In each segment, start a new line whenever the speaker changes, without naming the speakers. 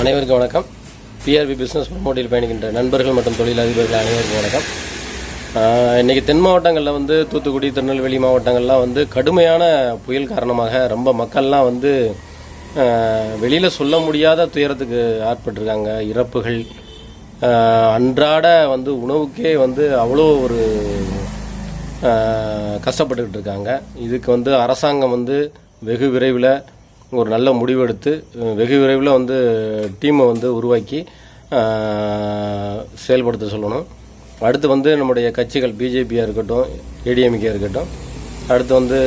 அனைவருக்கும் வணக்கம். PRP business ப்ரொமோட்டில் பயணிக்கின்ற நண்பர்கள் மற்றும் தொழிலதிபர்கள் அனைவருக்கும் வணக்கம். இன்றைக்கி தென் மாவட்டங்களில் வந்து தூத்துக்குடி திருநெல்வேலி மாவட்டங்கள்லாம் வந்து கடுமையான புயல் காரணமாக ரொம்ப மக்கள்லாம் வந்து வெளியில் சொல்ல முடியாத துயரத்துக்கு ஆட்பட்டிருக்காங்க. இறப்புகள் அன்றாட வந்து உணவுக்கே வந்து அவ்வளோ ஒரு கஷ்டப்பட்டுக்கிட்டு இருக்காங்க. இதுக்கு வந்து அரசாங்கம் வந்து வெகு விரைவில் ஒரு நல்ல முடிவெடுத்து வெகு விரைவில் வந்து டீமை வந்து உருவாக்கி செயல்படுத்த சொல்லணும். அடுத்து வந்து நம்முடைய கட்சிகள் பிஜேபியாக இருக்கட்டும் ஏடிஎம்கே இருக்கட்டும் அடுத்து வந்து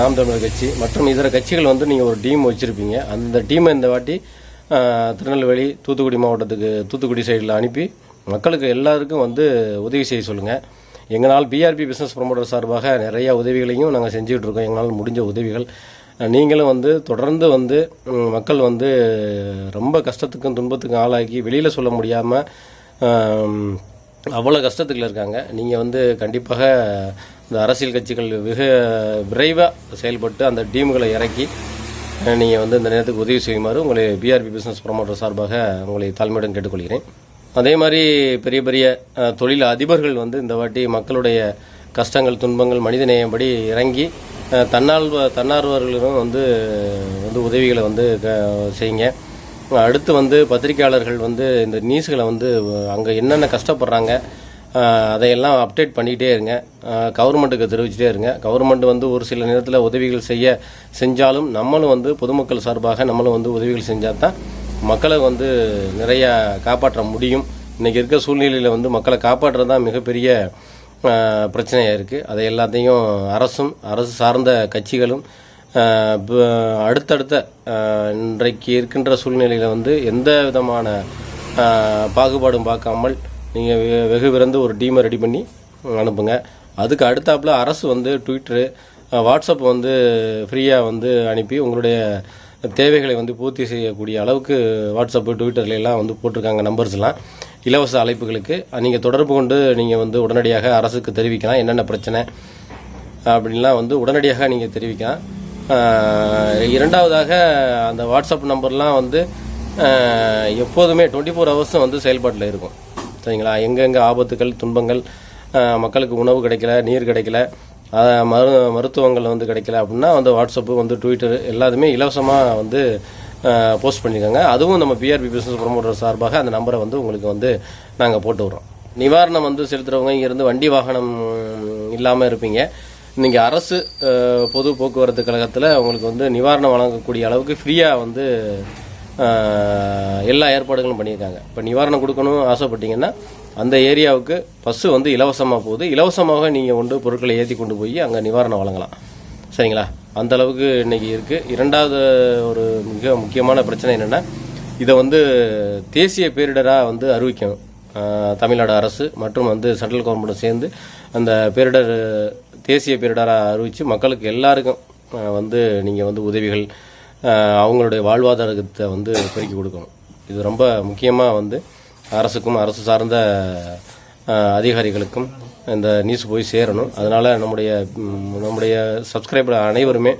நாம் தமிழர் கட்சி மற்றும் இதர கட்சிகள் வந்து நீங்கள் ஒரு டீம் வச்சுருப்பீங்க. அந்த டீமை இந்த வாட்டி திருநெல்வேலி தூத்துக்குடி மாவட்டத்துக்கு தூத்துக்குடி சைடில் அனுப்பி மக்களுக்கு எல்லாருக்கும் வந்து உதவி செய்ய சொல்லுங்கள் எங்களால் பிஆர்பி பிஸ்னஸ் ப்ரொமோட்டர் சார்பாக நிறையா உதவிகளையும் நாங்கள் செஞ்சுக்கிட்டு இருக்கோம். எங்களால் முடிஞ்ச உதவிகள் நீங்களும் வந்து தொடர்ந்து வந்து மக்கள் வந்து ரொம்ப கஷ்டத்துக்கும் துன்பத்துக்கும் ஆளாக்கி வெளியில் சொல்ல முடியாமல் அவ்வளோ கஷ்டத்துக்குள்ள இருக்காங்க. நீங்கள் வந்து கண்டிப்பாக இந்த அரசியல் கட்சிகள் மிக விரைவாக செயல்பட்டு அந்த டீம்களை இறக்கி நீங்கள் வந்து இந்த நேரத்துக்கு உதவி செய்யுமாறு உங்களை பிஆர்பி பிஸ்னஸ் ப்ரொமோட்டர் சார்பாக உங்களை தாழ்மையுடன் கேட்டுக்கொள்கிறேன். அதே மாதிரி பெரிய பெரிய தொழில் அதிபர்கள் வந்து இந்த வாட்டி மக்களுடைய கஷ்டங்கள் துன்பங்கள் மனிதநேயம்படி இறங்கி தன்னார்வ தன்னார்வர்களும் வந்து வந்து உதவிகளை வந்து க- செய்யுங்க. அடுத்து வந்து பத்திரிக்கையாளர்கள் வந்து இந்த நியூஸ்களை வந்து அங்கே என்னென்ன கஷ்டப்படுறாங்க அதையெல்லாம் அப்டேட் பண்ணிக்கிட்டே இருங்க. கவர்மெண்ட்டுக்கு தெரிவிச்சிட்டே இருங்க. கவர்மெண்ட் வந்து ஒரு சில நேரத்தில் உதவிகள் செய்ய செஞ்சாலும் நம்மளும் வந்து பொதுமக்கள் சார்பாக நம்மளும் வந்து உதவிகள் செஞ்சால் தான் மக்களை வந்து நிறையா காப்பாற்ற முடியும். இன்றைக்கி இருக்க சூழ்நிலையில் வந்து மக்களை காப்பாற்றுறது தான் மிகப்பெரிய பிரச்சனையாக இருக்குது அதை எல்லாத்தையும் அரசும் அரசு சார்ந்த கட்சிகளும் அடுத்தடுத்த இன்றைக்கு இருக்கின்ற சூழ்நிலையில் வந்து எந்த விதமான பாகுபாடும் பார்க்காமல் நீங்கள் வெகு விரைந்து ஒரு டீமை ரெடி பண்ணி அனுப்புங்க. அதுக்கு அடுத்தாப்புல அரசு வந்து ட்விட்டரு வாட்ஸ்அப் வந்து ஃப்ரீயாக வந்து அனுப்பி உங்களுடைய தேவைகளை வந்து பூர்த்தி செய்யக்கூடிய அளவுக்கு வாட்ஸ்அப்பு ட்விட்டர்லாம் வந்து போட்டிருக்காங்க நம்பர்ஸ்லாம். இலவச அழைப்புகளுக்கு நீங்கள் தொடர்பு கொண்டு நீங்கள் வந்து உடனடியாக அரசுக்கு தெரிவிக்கலாம் என்னென்ன பிரச்சனை அப்படின்லாம் வந்து உடனடியாக நீங்கள் தெரிவிக்கலாம். இரண்டாவதாக அந்த வாட்ஸ்அப் நம்பர்லாம் வந்து எப்போதுமே டுவெண்ட்டி ஃபோர் ஹவர்ஸும் வந்து செயல்பாட்டில் இருக்கும். சரிங்களா? எங்கெங்கே ஆபத்துகள் துன்பங்கள் மக்களுக்கு உணவு கிடைக்கல நீர் கிடைக்கல மரு மருத்துவங்கள் வந்து கிடைக்கல அப்படின்னா வந்து வாட்ஸ்அப்பு வந்து ட்விட்டர் எல்லாத்துமே இலவசமாக வந்து போஸ்ட் பண்ணியிருக்காங்க அதுவும் நம்ம பிஆர்பி பிஸ்னஸ் ப்ரொமோட்டர் சார்பாக அந்த நம்பரை வந்து உங்களுக்கு வந்து நாங்கள் போட்டு விட்றோம். நிவாரணம் வந்து செலுத்துறவங்க இங்கேருந்து வண்டி வாகனம் இல்லாமல் இருப்பீங்க. நீங்கள் அரசு பொது போக்குவரத்து கழகத்தில் உங்களுக்கு வந்து நிவாரணம் வழங்கக்கூடிய அளவுக்கு ஃப்ரீயாக வந்து எல்லா ஏற்பாடுகளும் பண்ணியிருக்காங்க. இப்போ நிவாரணம் கொடுக்கணும் ஆசைப்பட்டீங்கன்னா அந்த ஏரியாவுக்கு பஸ்ஸு வந்து இலவசமாக போகுது. இலவசமாக நீங்கள் கொண்டு பொருட்களை ஏற்றி கொண்டு போய் அங்கே நிவாரணம் வழங்கலாம். சரிங்களா? அந்த அளவுக்கு இன்னைக்கு இருக்குது இரண்டாவது ஒரு மிக முக்கியமான பிரச்சனை என்னென்னா இதை வந்து தேசிய பேரிடராக வந்து அறிவிக்கணும். தமிழ்நாடு அரசு மற்றும் வந்து சென்ட்ரல் கவர்மெண்ட்டும் சேர்ந்து அந்த பேரிடர் தேசிய பேரிடராக அறிவித்து மக்களுக்கு எல்லாருக்கும் வந்து நீங்கள் வந்து உதவிகள் அவங்களுடைய வாழ்வாதாரத்தை வந்து பெருக்கி கொடுக்கணும். இது ரொம்ப முக்கியமாக வந்து அரசுக்கும் அரசு சார்ந்த அதிகாரிகளுக்கும் இந்த நியூஸ் போய் சேரணும். அதனால நம்முடைய நம்முடைய சப்ஸ்கிரைபர் அனைவருமே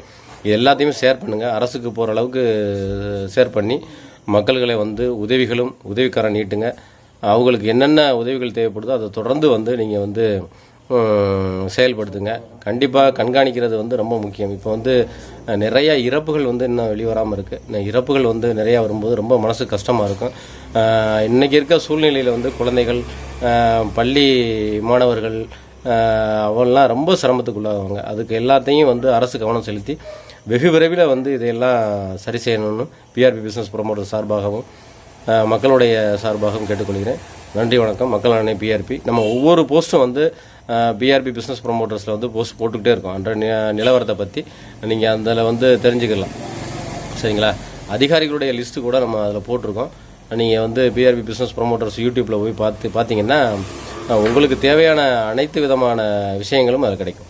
எல்லாத்தையுமே ஷேர் பண்ணுங்க. அரசுக்கு போகிற அளவுக்கு ஷேர் பண்ணி மக்கள்களை வந்து உதவிகளும் உதவிக்காரன் நீட்டுங்க. அவங்களுக்கு என்னென்ன உதவிகள் தேவைப்படுதோ அதை தொடர்ந்து வந்து நீங்கள் வந்து செயல்படுத்துங்க கண்டிப்பாக கண்காணிக்கிறது வந்து ரொம்ப முக்கியம். இப்போ வந்து நிறையா நிறைய இறப்புகள் வந்து இன்னும் வெளிவராமல் இருக்குது இறப்புகள் வந்து நிறையா வரும்போது ரொம்ப மனசு கஷ்டமாக இருக்கும். இன்றைக்கி இருக்க சூழ்நிலையில் வந்து குழந்தைகள் பள்ளி மாணவர்கள் அவெல்லாம் ரொம்ப சிரமத்துக்குள்ளாகுவாங்க அதுக்கு எல்லாத்தையும் வந்து அரசு கவனம் செலுத்தி வெகு விரைவில் வந்து இதையெல்லாம் சரி செய்யணும்னு பிஆர்பி பிஸ்னஸ் ப்ரொமோட்டர் சார்பாகவும் மக்களுடைய சார்பாகவும் கேட்டுக்கொள்கிறேன். நன்றி வணக்கம். மக்கள் அணை பிஆர்பி நம்ம ஒவ்வொரு போஸ்ட்டும் வந்து பிஆர்பி பிஸ்னஸ் ப்ரொமோட்டர்ஸில் வந்து போஸ்ட் போட்டுக்கிட்டே இருக்கோம். அன்ற நி- நிலவரத்தை பற்றி நீங்கள் அதில் வந்து தெரிஞ்சுக்கலாம். சரிங்களா? அதிகாரிகளுடைய லிஸ்ட்டு கூட நம்ம அதில் போட்டிருக்கோம். நீங்கள் வந்து பிஆர்பி பிஸ்னஸ் ப்ரொமோட்டர்ஸ் யூடியூப்பில் போய் பார்த்து பார்த்தீங்கன்னா உங்களுக்கு தேவையான அனைத்து விதமான விஷயங்களும் அதில் கிடைக்கும்.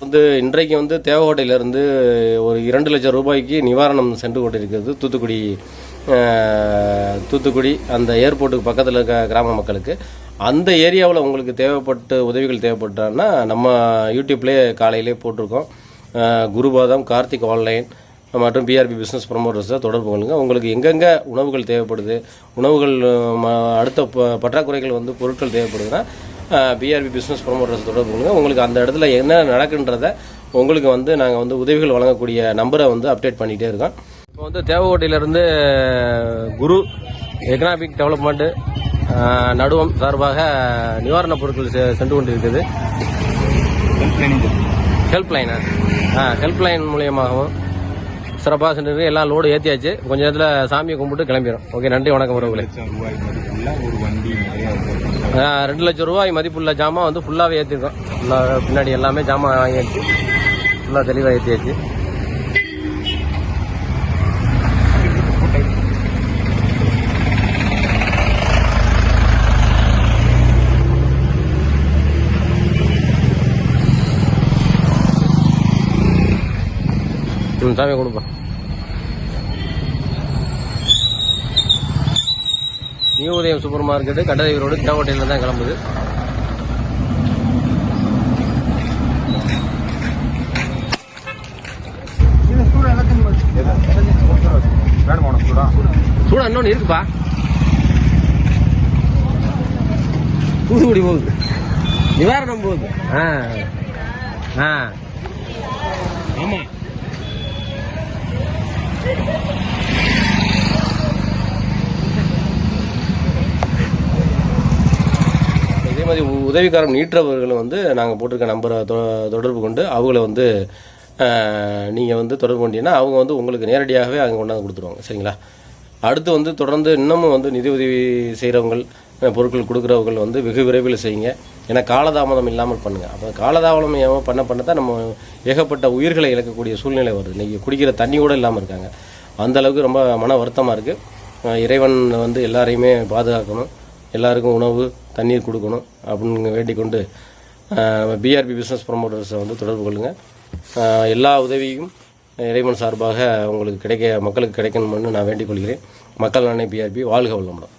வந்து இன்றைக்கு வந்து தேவகோட்டையிலிருந்து ஒரு இரண்டு லட்சம் ரூபாய்க்கு நிவாரணம் சென்று கொண்டிருக்கிறது தூத்துக்குடி தூத்துக்குடி அந்த ஏர்போர்ட்டுக்கு பக்கத்தில் இருக்க கிராம மக்களுக்கு. அந்த ஏரியாவில் உங்களுக்கு தேவைப்பட்டு உதவிகள் தேவைப்பட்டான்னா நம்ம யூடியூப்லேயே காலையிலே போட்டிருக்கோம். குருபாதம் கார்த்திக் ஆன்லைன் மற்றும் பிஆர்பி பிஸ்னஸ் ப்ரொமோட்டர்ஸை தொடர்பு கொள்ளுங்கள் உங்களுக்கு எங்கெங்கே உணவுகள் தேவைப்படுது உணவுகள் ம- அடுத்த ப- பற்றாக்குறைகள் வந்து பொருட்கள் தேவைப்படுதுன்னா பிஆர்பி பிஸ்னஸ் ப்ரொமோட்டர்ஸ் தொடர்பு கொள்ளுங்கள் உங்களுக்கு அந்த இடத்துல என்ன நடக்குன்றத உங்களுக்கு வந்து நாங்கள் வந்து உதவிகள் வழங்கக்கூடிய நம்பரை வந்து அப்டேட் பண்ணிகிட்டே இருக்கோம். இப்போ வந்து தேவகோட்டையிலேருந்து குரு எக்கனாமிக் டெவலப்மெண்ட்டு நடுவம் சார்பாக நிவாரணப் பொருட்கள் சென்று கொண்டிருக்குது ஹெல்ப் லைனா ஆ ஹெல்ப் லைன் மூலியமாகவும் சிறப்பாக சென்று எல்லாம் லோடு ஏற்றியாச்சு கொஞ்ச நேரத்தில் சாமியை கும்பிட்டு கிளம்பிடும் ஓகே நன்றி வணக்கம் உறவுகளே. ரெண்டு லட்சம் ரூபாய் மதிப்புள்ள ஜாமான் வந்து ஃபுல்லாகவே ஏற்றிருக்கோம் ஃபுல்லாக பின்னாடி எல்லாமே ஜாமான் வாங்கியாச்சு. ஃபுல்லாக தெளிவாக ஏற்றியாச்சு ம் சாமி கொடுப்பா. நியூ உதயம் சூப்பர் மார்க்கெட்டு கடற்கரை ரோடு தேவட்டையில் தான் கிளம்புது.
சூடா?
சூடா இன்னொன்று இருக்குப்பா. தூத்துக்குடி போகுது. நிவாரணம் போகுது. ஆ ஆ. ஆமா. இதே மாதிரி உ- உதவிக்காரம் நீற்றவர்களும் வந்து நாங்கள் போட்டிருக்க நம்பரை தொ- தொடர்பு கொண்டு அவங்கள வந்து நீங்கள் வந்து தொடர்பு கொண்டீங்கன்னா அவங்க வந்து உங்களுக்கு நேரடியாகவே அங்கே கொண்டாந்து கொடுத்துருவாங்க. சரிங்களா? அடுத்து வந்து தொடர்ந்து இன்னமும் வந்து நிதி உதவி செய்கிறவங்க பொருட்கள் கொடுக்குறவங்க வந்து வெகு விரைவில் செய்யுங்க. ஏன்னா காலதாமதம் இல்லாமல் பண்ணுங்கள் அப்போ காலதாமதம் இல்லாமல் பண்ண பண்ண தான் நம்ம ஏகப்பட்ட உயிர்களை இழக்கக்கூடிய சூழ்நிலை வருது. இன்றைக்கி குடிக்கிற தண்ணி கூட இல்லாமல் இருக்காங்க. அந்த அளவுக்கு ரொம்ப மன வருத்தமாக இருக்குது இறைவன் வந்து எல்லாரையுமே பாதுகாக்கணும். எல்லாருக்கும் உணவு தண்ணீர் கொடுக்கணும் அப்படின்னு வேண்டிக் கொண்டு பிஆர்பி பிஸ்னஸ் ப்ரொமோட்டர்ஸை வந்து தொடர்பு கொள்ளுங்கள் எல்லா உதவியும் இறைவன் சார்பாக உங்களுக்கு கிடைக்க மக்களுக்கு கிடைக்கணும்னு நான் வேண்டிக் கொள்கிறேன். மக்கள் நானே பிஆர்பி வாழ்க வல்லமுடன்